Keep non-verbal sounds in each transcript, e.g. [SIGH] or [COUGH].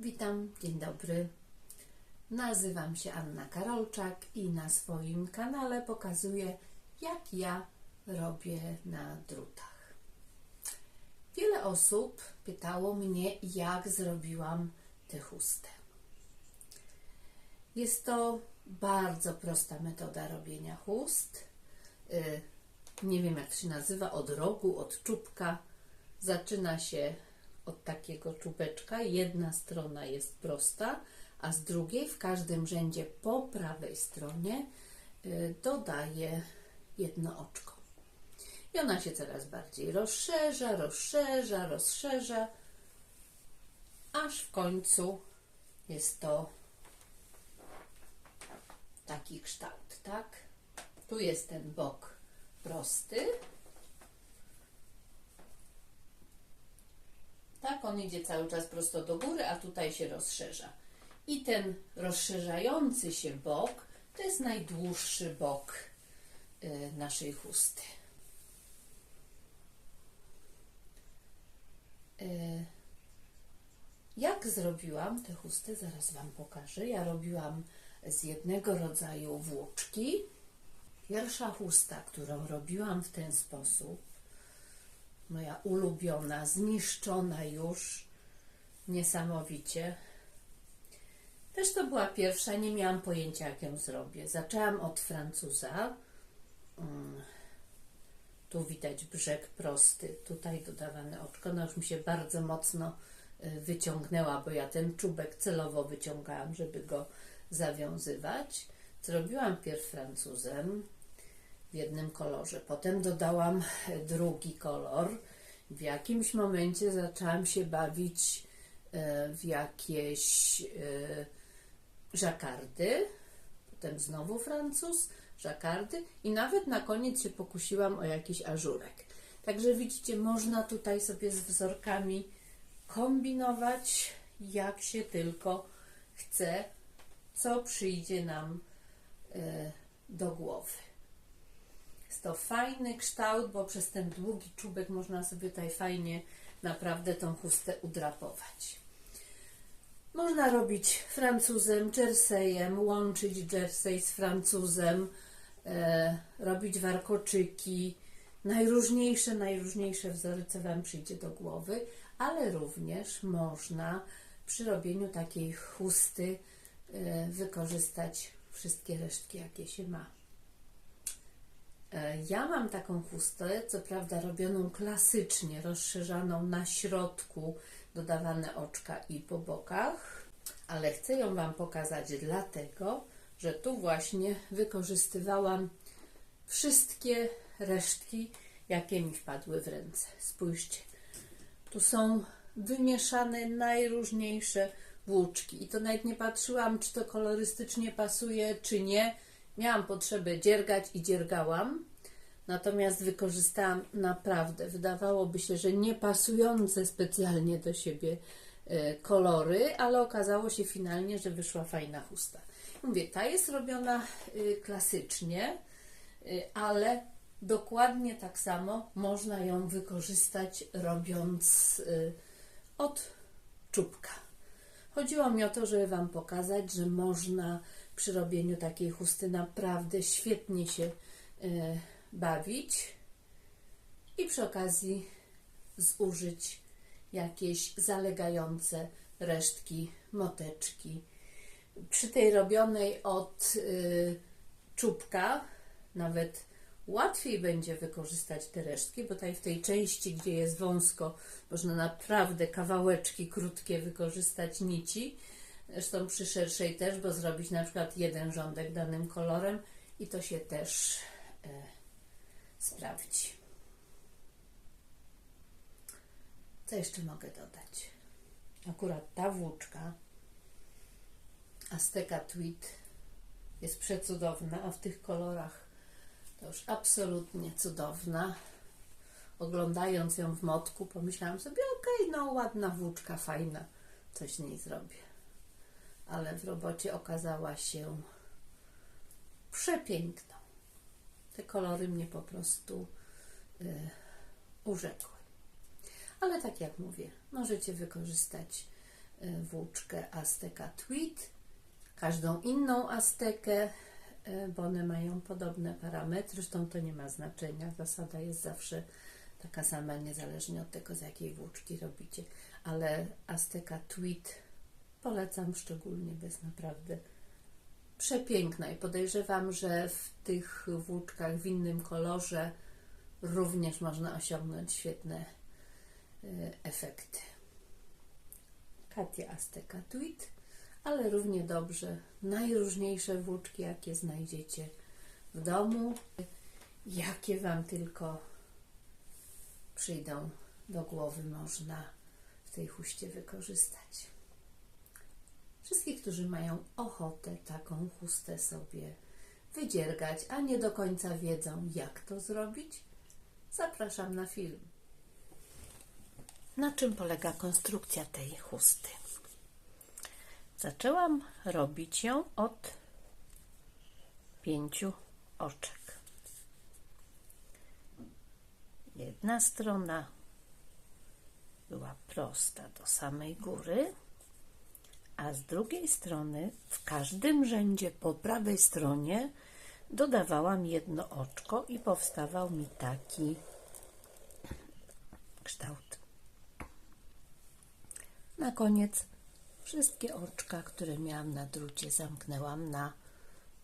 Witam, dzień dobry. Nazywam się Anna Karolczak i na swoim kanale pokazuję, jak ja robię na drutach. Wiele osób pytało mnie, jak zrobiłam tę chustę. Jest to bardzo prosta metoda robienia chust. Y, Nie wiem, jak się nazywa, od rogu, od czubka. Zaczyna się od takiego czubeczka. Jedna strona jest prosta, a z drugiej w każdym rzędzie po prawej stronie y, dodaję jedno oczko. I ona się coraz bardziej rozszerza, rozszerza, rozszerza, aż w końcu jest to taki kształt, tak? Tu jest ten bok prosty. Tak, on idzie cały czas prosto do góry, a tutaj się rozszerza. I ten rozszerzający się bok to jest najdłuższy bok y, naszej chusty. Y, Jak zrobiłam tę chustę, zaraz Wam pokażę. Ja robiłam z jednego rodzaju włóczki. Pierwsza chusta, którą robiłam w ten sposób, moja ulubiona, zniszczona już niesamowicie. Też to była pierwsza, nie miałam pojęcia, jak ją zrobię. Zaczęłam od Francuza. Mm, Tu widać brzeg prosty, tutaj dodawane oczko. No już mi się bardzo mocno y, wyciągnęła, bo ja ten czubek celowo wyciągałam, żeby go zawiązywać. Zrobiłam pierw Francuzem w jednym kolorze. Potem dodałam drugi kolor. W jakimś momencie zaczęłam się bawić e, w jakieś e, żakardy. Potem znowu Francuz, żakardy i nawet na koniec się pokusiłam o jakiś ażurek. Także widzicie, można tutaj sobie z wzorkami kombinować, jak się tylko chce, co przyjdzie nam e, do głowy. Jest to fajny kształt, bo przez ten długi czubek można sobie tutaj fajnie naprawdę tą chustę udrapować. Można robić francuzem, jerseyem, łączyć jersey z francuzem, e, robić warkoczyki, najróżniejsze, najróżniejsze wzory, co Wam przyjdzie do głowy, ale również można przy robieniu takiej chusty e, wykorzystać wszystkie resztki, jakie się ma. E, Ja mam taką chustę, co prawda robioną klasycznie, rozszerzaną na środku, dodawane oczka i po bokach, ale chcę ją Wam pokazać dlatego, że tu właśnie wykorzystywałam wszystkie resztki, jakie mi wpadły w ręce. Spójrzcie, tu są wymieszane najróżniejsze włóczki i to nawet nie patrzyłam, czy to kolorystycznie pasuje, czy nie. Miałam potrzebę dziergać i dziergałam, natomiast wykorzystałam naprawdę, wydawałoby się, że nie pasujące specjalnie do siebie e, kolory, ale okazało się finalnie, że wyszła fajna chusta. Mówię, ta jest robiona y, klasycznie, y, ale dokładnie tak samo można ją wykorzystać robiąc od czubka. Chodziło mi o to, żeby Wam pokazać, że można przy robieniu takiej chusty naprawdę świetnie się e, bawić i przy okazji zużyć jakieś zalegające resztki, moteczki. Przy tej robionej od y, czubka nawet łatwiej będzie wykorzystać te resztki, bo tutaj w tej części, gdzie jest wąsko, można naprawdę kawałeczki krótkie wykorzystać nici. Zresztą przy szerszej też, bo zrobić na przykład jeden rządek danym kolorem i to się też e, sprawdzi. Co jeszcze mogę dodać? Akurat ta włóczka Azteca Tweed jest przecudowna, a w tych kolorach to już absolutnie cudowna. Oglądając ją w motku, pomyślałam sobie, okej, no ładna włóczka, fajna, coś z niej zrobię. Ale w robocie okazała się przepiękną. Te kolory mnie po prostu y, urzekły. Ale tak jak mówię, możecie wykorzystać y, włóczkę Azteca Tweed, każdą inną Aztekę, y, bo one mają podobne parametry, zresztą to nie ma znaczenia, zasada jest zawsze taka sama, niezależnie od tego, z jakiej włóczki robicie, ale Azteca Tweed polecam szczególnie, bo jest naprawdę przepiękna i podejrzewam, że w tych włóczkach w innym kolorze również można osiągnąć świetne y, efekty. Katia Azteca Tweed, ale równie dobrze najróżniejsze włóczki, jakie znajdziecie w domu, jakie Wam tylko przyjdą do głowy, można w tej huście wykorzystać. Wszystkich, którzy mają ochotę taką chustę sobie wydziergać, a nie do końca wiedzą, jak to zrobić, zapraszam na film. Na czym polega konstrukcja tej chusty? Zaczęłam robić ją od pięciu oczek. Jedna strona była prosta do samej góry, a z drugiej strony w każdym rzędzie po prawej stronie dodawałam jedno oczko i powstawał mi taki kształt. Na koniec wszystkie oczka, które miałam na drucie, zamknęłam na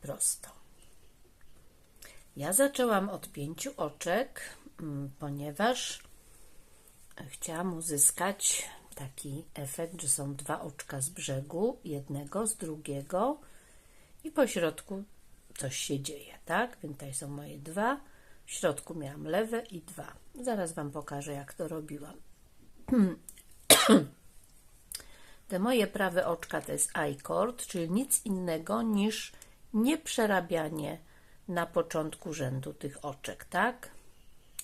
prosto. Ja zaczęłam od pięciu oczek, mm, ponieważ chciałam uzyskać taki efekt, że są dwa oczka z brzegu, jednego z drugiego i po środku coś się dzieje, tak? Więc tutaj są moje dwa. W środku miałam lewe i dwa. Zaraz Wam pokażę, jak to robiłam. [CLEARS THROAT] Te moje prawe oczka to jest I-cord, czyli nic innego niż nieprzerabianie na początku rzędu tych oczek, tak?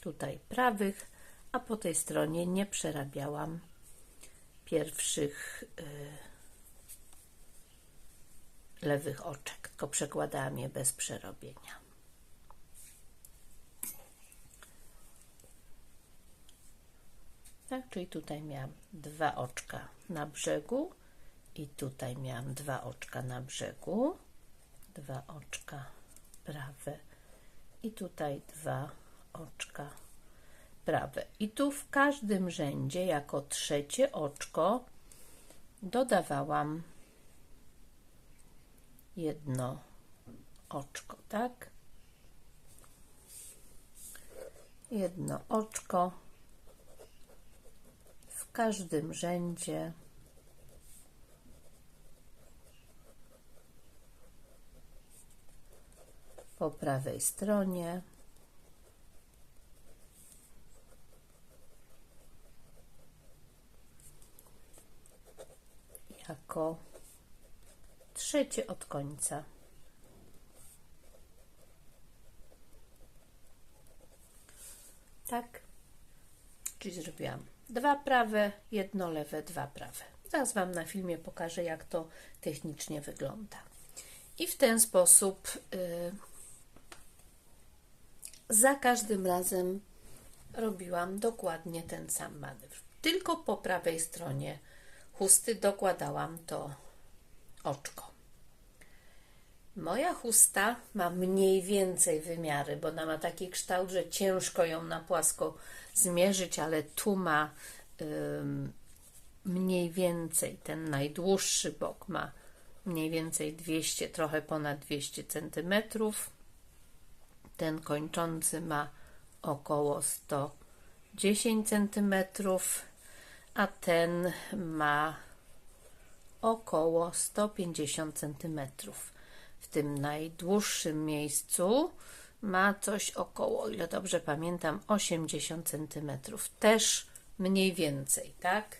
Tutaj prawych, a po tej stronie nie przerabiałam pierwszych y, lewych oczek, tylko przekładałam je bez przerobienia. Tak, czyli tutaj miałam dwa oczka na brzegu i tutaj miałam dwa oczka na brzegu, dwa oczka prawe i tutaj dwa oczka prawe. I tu w każdym rzędzie jako trzecie oczko dodawałam jedno oczko, tak? Jedno oczko w każdym rzędzie. Po prawej stronie. Jako trzecie od końca. Tak, czyli zrobiłam dwa prawe, jedno lewe, dwa prawe. Zaraz Wam na filmie pokażę, jak to technicznie wygląda. I w ten sposób yy, za każdym razem robiłam dokładnie ten sam manewr. Tylko po prawej stronie chusty dokładałam to oczko. Moja chusta ma mniej więcej wymiary, bo ona ma taki kształt, że ciężko ją na płasko zmierzyć, ale tu ma ym, mniej więcej, ten najdłuższy bok ma mniej więcej 200, trochę ponad 200 cm. Ten kończący ma około 110 cm a ten ma około 150 cm. W tym najdłuższym miejscu ma coś około, ile dobrze pamiętam, 80 cm. Też mniej więcej, tak?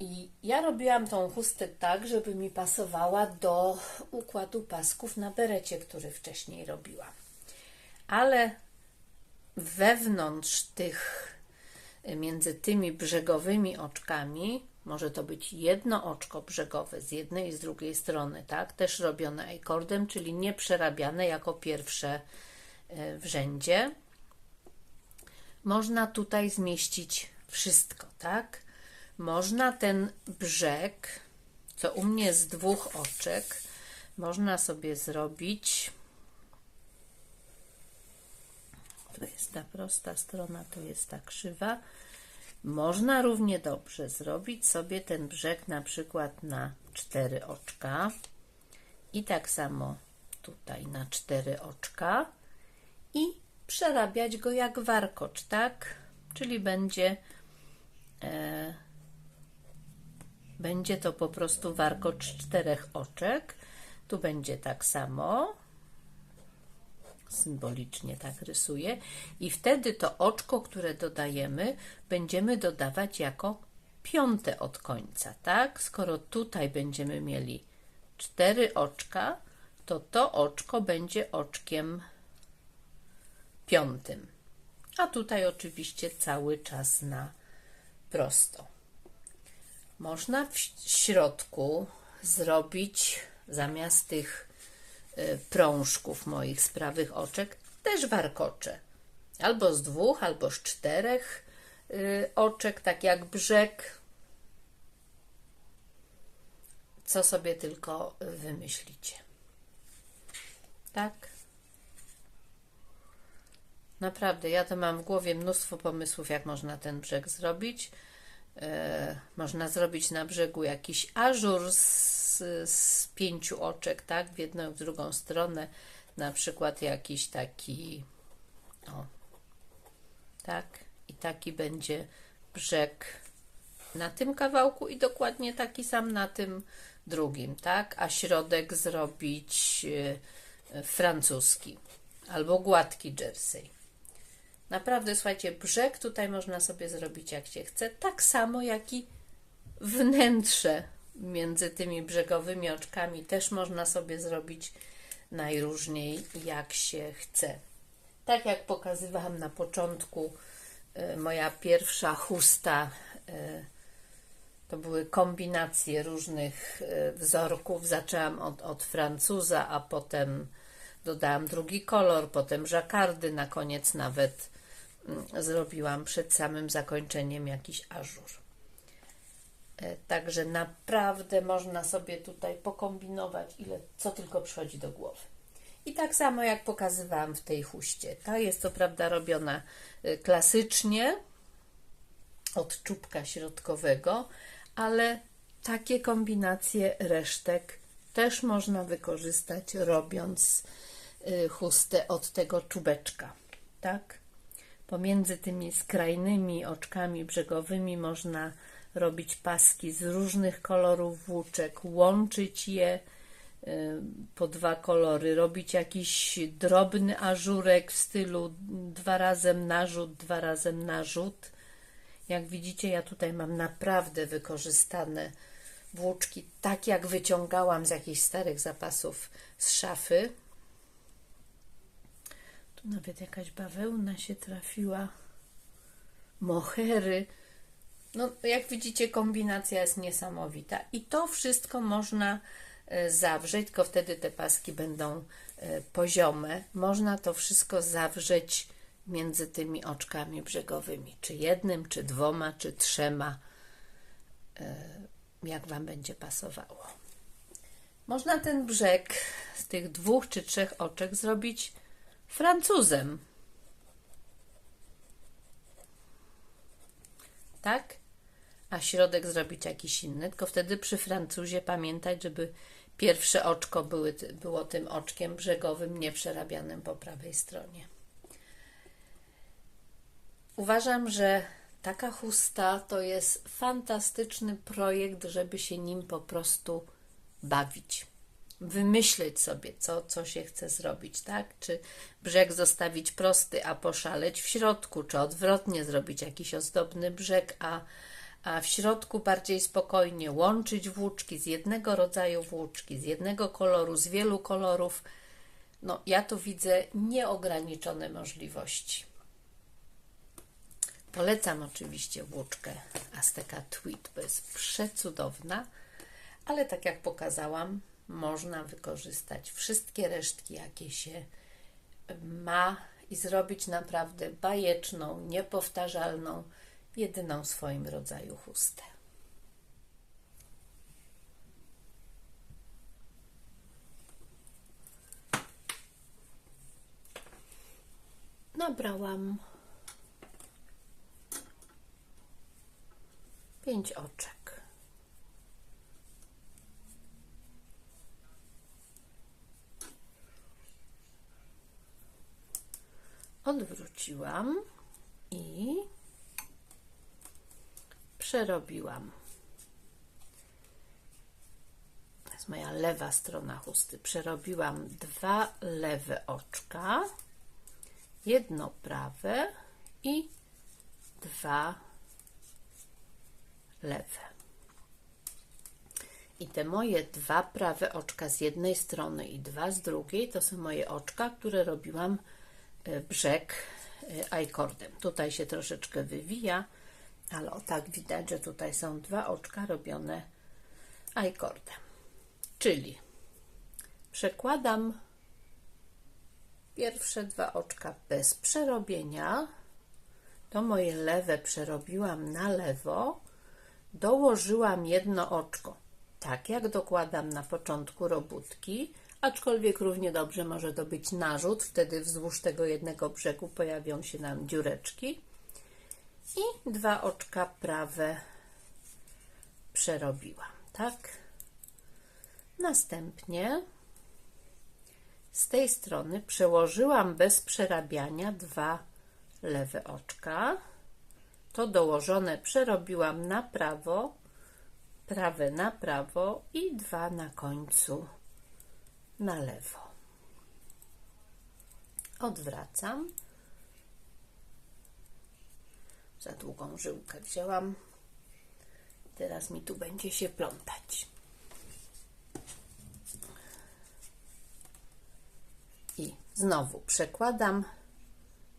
I ja robiłam tą chustę tak, żeby mi pasowała do układu pasków na berecie, który wcześniej robiłam. Ale wewnątrz tych między tymi brzegowymi oczkami, może to być jedno oczko brzegowe z jednej i z drugiej strony, tak? Też robione akordem, czyli nie przerabiane jako pierwsze e, w rzędzie. Można tutaj zmieścić wszystko, tak? można ten brzeg, co u mnie z dwóch oczek, można sobie zrobić. To jest ta prosta strona, to jest ta krzywa. Można równie dobrze zrobić sobie ten brzeg na przykład na cztery oczka i tak samo tutaj na cztery oczka i przerabiać go jak warkocz, tak? Czyli będzie e, będzie to po prostu warkocz czterech oczek. Tu będzie tak samo. Symbolicznie tak rysuję. I wtedy to oczko, które dodajemy, będziemy dodawać jako piąte od końca, tak? Skoro tutaj będziemy mieli cztery oczka, to to oczko będzie oczkiem piątym. A tutaj oczywiście cały czas na prosto. Można w środku zrobić zamiast tych prążków moich z prawych oczek też warkocze. Albo z dwóch, albo z czterech y, oczek, tak jak brzeg. Co sobie tylko wymyślicie. Tak? Naprawdę, ja to mam w głowie mnóstwo pomysłów, jak można ten brzeg zrobić. E, można zrobić na brzegu jakiś ażur z, pięciu oczek, tak, w jedną i w drugą stronę, na przykład jakiś taki, o, tak, i taki będzie brzeg na tym kawałku i dokładnie taki sam na tym drugim, tak, a środek zrobić e, francuski albo gładki jersey. Naprawdę, słuchajcie, brzeg tutaj można sobie zrobić jak się chce, tak samo jak i wnętrze między tymi brzegowymi oczkami też można sobie zrobić najróżniej jak się chce. Tak jak pokazywałam na początku, y, moja pierwsza chusta y, to były kombinacje różnych y, wzorków. Zaczęłam od, od Francuza, a potem dodałam drugi kolor, potem żakardy, na koniec nawet Mm, zrobiłam przed samym zakończeniem jakiś ażur. E, także naprawdę można sobie tutaj pokombinować, ile co tylko przychodzi do głowy. I tak samo jak pokazywałam w tej chuście. Ta jest to prawda robiona e, klasycznie od czubka środkowego, ale takie kombinacje resztek też można wykorzystać robiąc e, chustę od tego czubeczka. Tak? Pomiędzy tymi skrajnymi oczkami brzegowymi można robić paski z różnych kolorów włóczek, łączyć je y, po dwa kolory, robić jakiś drobny ażurek w stylu dwa razem narzut, dwa razem narzut. Jak widzicie, ja tutaj mam naprawdę wykorzystane włóczki, tak jak wyciągałam z jakichś starych zapasów z szafy. Tu nawet jakaś bawełna się trafiła. Mohery. No, jak widzicie, kombinacja jest niesamowita. I to wszystko można e, zawrzeć, tylko wtedy te paski będą e, poziome. Można to wszystko zawrzeć między tymi oczkami brzegowymi, czy jednym, czy dwoma, czy trzema, e, jak Wam będzie pasowało. Można ten brzeg z tych dwóch czy trzech oczek zrobić Francuzem. Tak? A środek zrobić jakiś inny, tylko wtedy przy Francuzie pamiętać, żeby pierwsze oczko były, było tym oczkiem brzegowym, nieprzerabianym po prawej stronie. Uważam, że taka chusta to jest fantastyczny projekt, żeby się nim po prostu bawić wymyśleć sobie, co, co się chce zrobić, tak? Czy brzeg zostawić prosty, a poszaleć w środku, czy odwrotnie zrobić jakiś ozdobny brzeg, a, a w środku bardziej spokojnie łączyć włóczki z jednego rodzaju włóczki, z jednego koloru, z wielu kolorów. No, ja tu widzę nieograniczone możliwości. Polecam oczywiście włóczkę Azteca Tweed, bo jest przecudowna, ale tak jak pokazałam, można wykorzystać wszystkie resztki, jakie się ma i zrobić naprawdę bajeczną, niepowtarzalną, jedyną w swoim rodzaju chustę. Nabrałam pięć oczek. Odwróciłam i przerobiłam. To jest moja lewa strona chusty. Przerobiłam dwa lewe oczka, jedno prawe i dwa lewe. I te moje dwa prawe oczka z jednej strony i dwa z drugiej to są moje oczka, które robiłam e, brzeg ajkordem. Tutaj się troszeczkę wywija, ale tak widać, że tutaj są dwa oczka robione ajkordem. Czyli przekładam pierwsze dwa oczka bez przerobienia. To moje lewe przerobiłam na lewo. Dołożyłam jedno oczko, tak jak dokładam na początku robótki, aczkolwiek równie dobrze może to być narzut, wtedy wzdłuż tego jednego brzegu pojawią się nam dziureczki i dwa oczka prawe przerobiłam, tak? Następnie z tej strony przełożyłam bez przerabiania dwa lewe oczka. To dołożone przerobiłam na prawo, prawe na prawo i dwa na końcu na lewo. Odwracam. Za długą żyłkę wzięłam. Teraz mi tu będzie się plątać. I znowu przekładam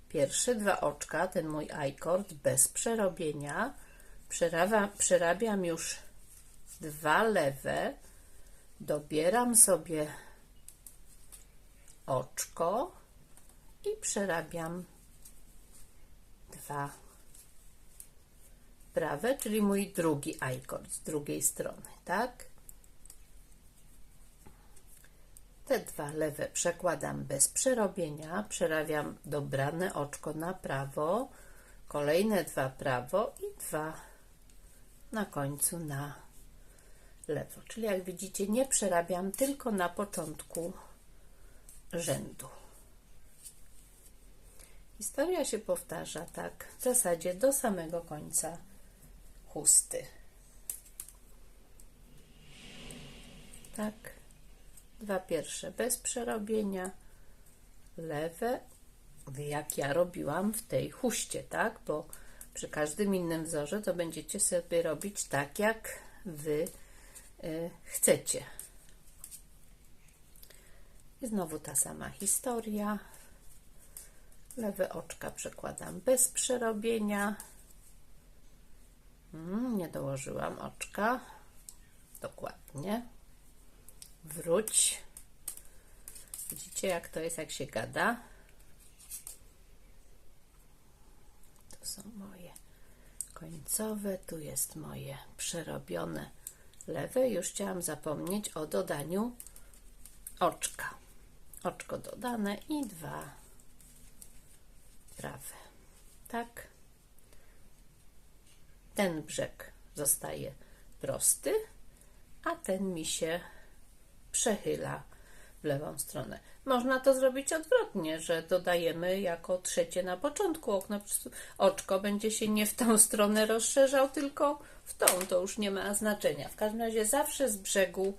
pierwsze dwa oczka, ten mój i-cord bez przerobienia. Przerabiam, przerabiam już dwa lewe, dobieram sobie oczko i przerabiam dwa prawe, czyli mój drugi i-cord z drugiej strony, tak? Te dwa lewe przekładam bez przerobienia, przerabiam dobrane oczko na prawo, kolejne dwa prawo i dwa na końcu na lewo. Czyli jak widzicie, nie przerabiam tylko na początku rzędu. Historia się powtarza tak w zasadzie do samego końca chusty. Tak. Dwa pierwsze bez przerobienia, lewe, jak ja robiłam w tej huście, tak? Bo przy każdym innym wzorze to będziecie sobie robić tak, jak wy y, chcecie. I znowu ta sama historia. Lewe oczka przekładam bez przerobienia. Hmm, nie dołożyłam oczka. Dokładnie. Wróć. Widzicie, jak to jest, jak się gada? To są moje końcowe. Tu jest moje przerobione lewe. Już chciałam zapomnieć o dodaniu oczka oczko dodane i dwa prawe. Tak. Ten brzeg zostaje prosty, a ten mi się przechyla w lewą stronę. Można to zrobić odwrotnie, że dodajemy jako trzecie na początku okno. Oczko będzie się nie w tą stronę rozszerzał, tylko w tą. To już nie ma znaczenia. W każdym razie zawsze z brzegu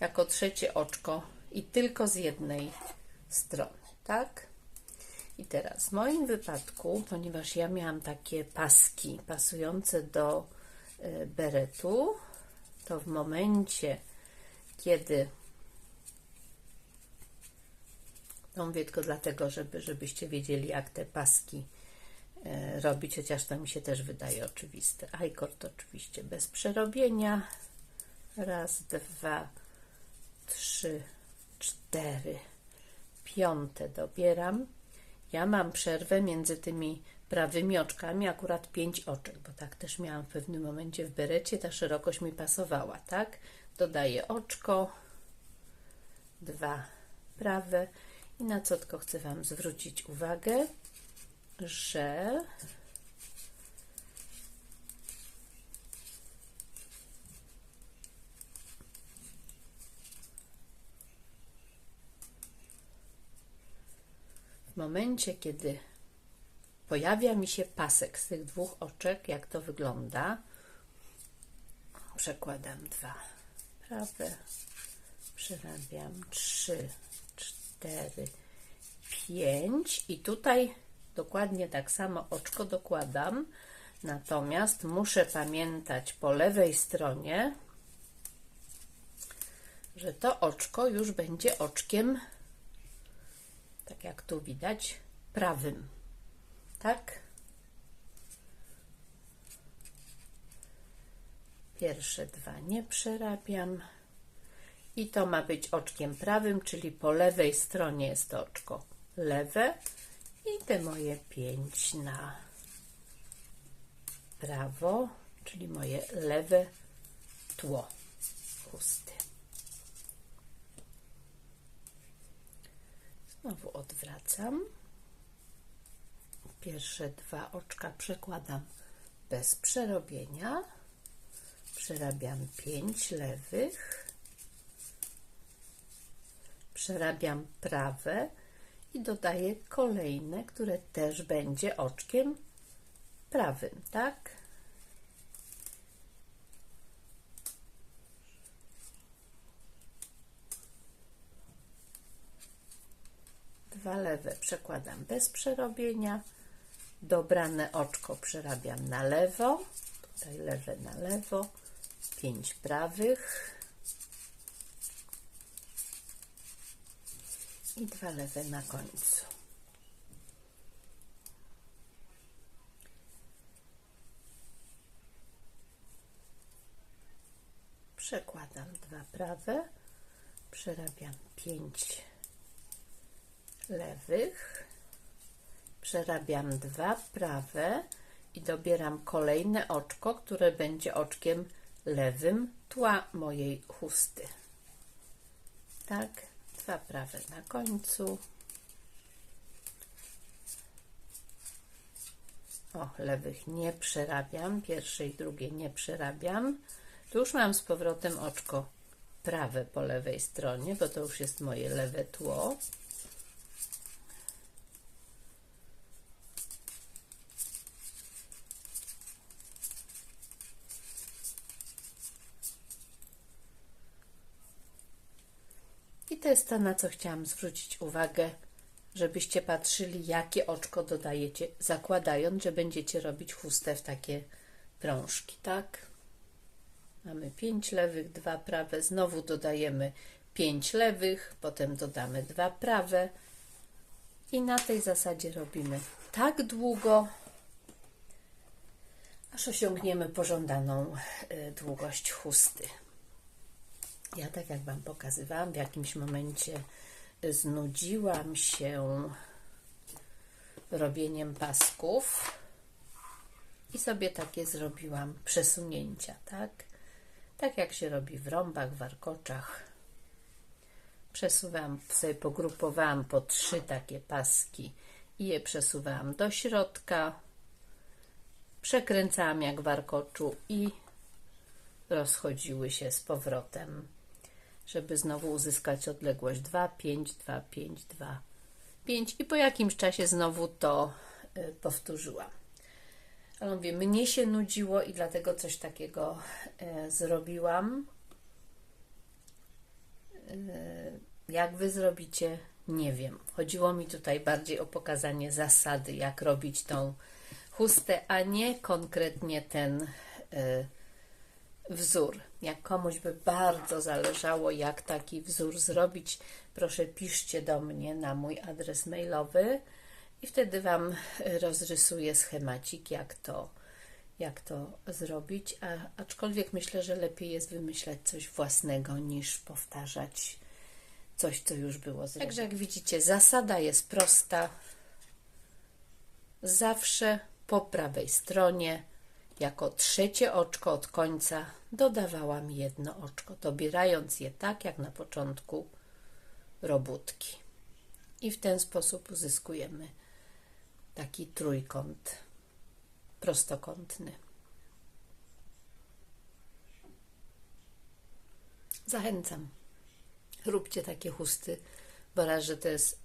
jako trzecie oczko i tylko z jednej strony, tak? I teraz w moim wypadku, ponieważ ja miałam takie paski pasujące do y, beretu, to w momencie, kiedy no mówię tylko dlatego, żeby, żebyście wiedzieli, jak te paski y, robić, chociaż to mi się też wydaje oczywiste. Ajkord oczywiście bez przerobienia. Raz, dwa, trzy, cztery, piąte dobieram. Ja mam przerwę między tymi prawymi oczkami, akurat pięć oczek, bo tak też miałam w pewnym momencie w berecie, ta szerokość mi pasowała, tak? Dodaję oczko, dwa prawe i na co tylko chcę Wam zwrócić uwagę, że w momencie, kiedy pojawia mi się pasek z tych dwóch oczek, jak to wygląda, przekładam dwa. Prawe, przerabiam trzy, cztery, pięć. I tutaj dokładnie tak samo oczko dokładam, natomiast muszę pamiętać po lewej stronie, że to oczko już będzie oczkiem, tak jak tu widać, prawym. Tak? Pierwsze dwa nie przerabiam. I to ma być oczkiem prawym, czyli po lewej stronie jest to oczko lewe i te moje pięć na prawo, czyli moje lewe tło chusty. Znowu odwracam. Pierwsze dwa oczka przekładam bez przerobienia. Przerabiam pięć lewych. Przerabiam prawe i dodaję kolejne, które też będzie oczkiem prawym, tak? Dwa lewe przekładam bez przerobienia. Dobrane oczko przerabiam na lewo. Tutaj lewe na lewo. Pięć prawych. i dwa lewe na końcu. Przekładam dwa prawe, przerabiam pięć lewych, przerabiam dwa prawe i dobieram kolejne oczko, które będzie oczkiem lewym tła mojej chusty. Tak, dwa prawe na końcu. O, lewych nie przerabiam, pierwsze i drugie nie przerabiam. Tu już mam z powrotem oczko prawe po lewej stronie, bo to już jest moje lewe tło. To jest to, na co chciałam zwrócić uwagę, żebyście patrzyli, jakie oczko dodajecie, zakładając, że będziecie robić chustę w takie prążki, tak? Mamy 5 lewych, 2 prawe, znowu dodajemy 5 lewych, potem dodamy 2 prawe i na tej zasadzie robimy tak długo, aż osiągniemy pożądaną y, długość chusty. Ja tak jak Wam pokazywałam, w jakimś momencie znudziłam się robieniem pasków i sobie takie zrobiłam przesunięcia, tak? Tak jak się robi w rąbach, warkoczach. Przesuwałam, sobie pogrupowałam po trzy takie paski i je przesuwałam do środka. Przekręcałam jak warkoczu i rozchodziły się z powrotem żeby znowu uzyskać odległość 2, 5, 2, 5, 2, 5 i po jakimś czasie znowu to y, powtórzyłam. Ale mówię, mnie się nudziło i dlatego coś takiego y, zrobiłam. Y, jak Wy zrobicie, nie wiem. Chodziło mi tutaj bardziej o pokazanie zasady, jak robić tą chustę, a nie konkretnie ten wzór. Jak komuś by bardzo zależało, jak taki wzór zrobić, proszę piszcie do mnie na mój adres mailowy i wtedy Wam rozrysuję schemacik, jak to, jak to zrobić. A, aczkolwiek myślę, że lepiej jest wymyślać coś własnego niż powtarzać coś, co już było zrobione. Także jak widzicie, zasada jest prosta. Zawsze po prawej stronie jako trzecie oczko od końca dodawałam jedno oczko, dobierając je tak jak na początku robótki. I w ten sposób uzyskujemy taki trójkąt prostokątny. Zachęcam. Róbcie takie chusty, bo raz, że to jest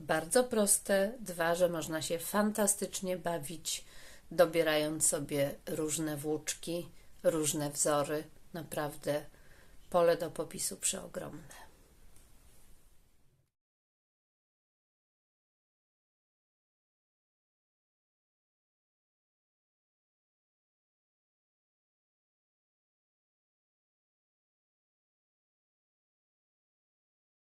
bardzo proste, dwa, że można się fantastycznie bawić, dobierając sobie różne włóczki, różne wzory. Naprawdę pole do popisu przeogromne.